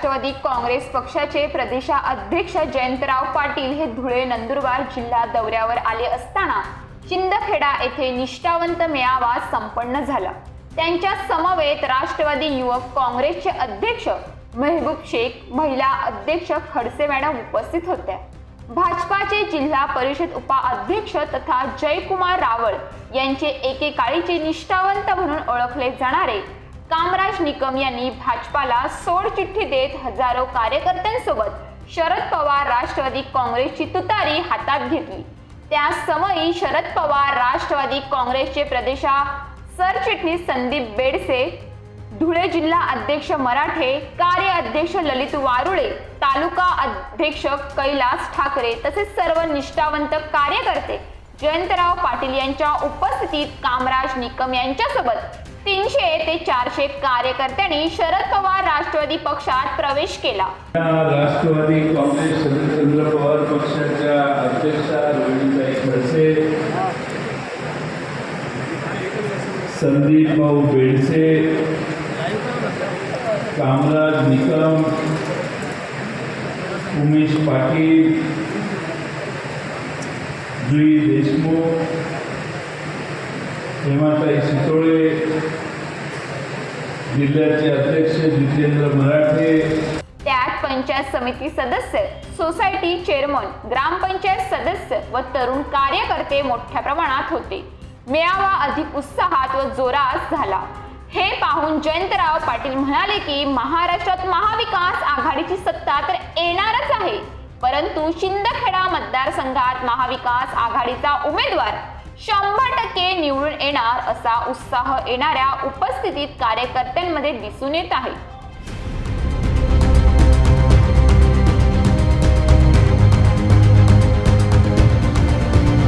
काँग्रेस पक्षाचे प्रदेशाध्यक्ष जयंतराव पाटील हे धुळे नंदुरबार जिल्हा दौऱ्यावर आले असताना शिंदखेडा येथे निष्ठावंत मेळावा संपन्न झाला. त्यांच्या समवेत राष्ट्रवादी युवक काँग्रेसचे अध्यक्ष मेहबूब शेख महिला अध्यक्ष खडसे मॅडम उपस्थित होत्या. भाजपाचे जिल्हा परिषद उपाध्यक्ष तथा जयकुमार रावळ यांचे एकेकाळीचे निष्ठावंत म्हणून ओळखले जाणारे कामराज निकम यांनी भाजपाला सोड चिठ्ठी देत हजारो कार्यकर्त्यांसोबत शरद पवार राष्ट्रवादी काँग्रेसची तुतारी हातात घेतली. त्या समयी शरद पवार राष्ट्रवादी काँग्रेसचे प्रदेशा सरचिटणीस संदीप बेडसे धुळे जिल्हा अध्यक्ष मराठे कार्य अध्यक्ष ललित वारुळे तालुका अध्यक्ष कैलास ठाकरे तसेच सर्व निष्ठावंत कार्यकर्ते जयंतराव पाटील यांच्या उपस्थितीत कामराज निकम यांच्यासोबत तीनशे ते चारशे कार्यकर्त्यांनी शरद पवार राष्ट्रवादी पक्षात प्रवेश केला. राष्ट्रवादी काँग्रेस शरदचंद्र पवार पक्षाच्या अध्यक्षा रोहिणीताई खडसे संदीप भाऊ बेडसे कामराज निकम उमेश पाटील जुई देशमुख हेमाताई शितोळे जिल्ह्याचे अध्यक्ष जितेंद्र मराठे. त्यात पंचायत समिती सदस्य सोसायटी चेअरमन ग्रामपंचायत सदस्य व तरुण कार्यकर्ते मोठ्या प्रमाणात होते. मेळावा अधिक उत्साहात व जोरात झाला. हे पाहून जयंतराव पाटील म्हणाले की महाराष्ट्रात महाविकास आघाडीची सत्ता तर येणारच आहे. परंतु शिंदखेडा मतदारसंघात महाविकास आघाडीचा उमेदवार शंभर टक्के निवडून येणार असा उत्साह येणाऱ्या उपस्थितीत कार्यकर्त्यांमध्ये दिसून येत आहे.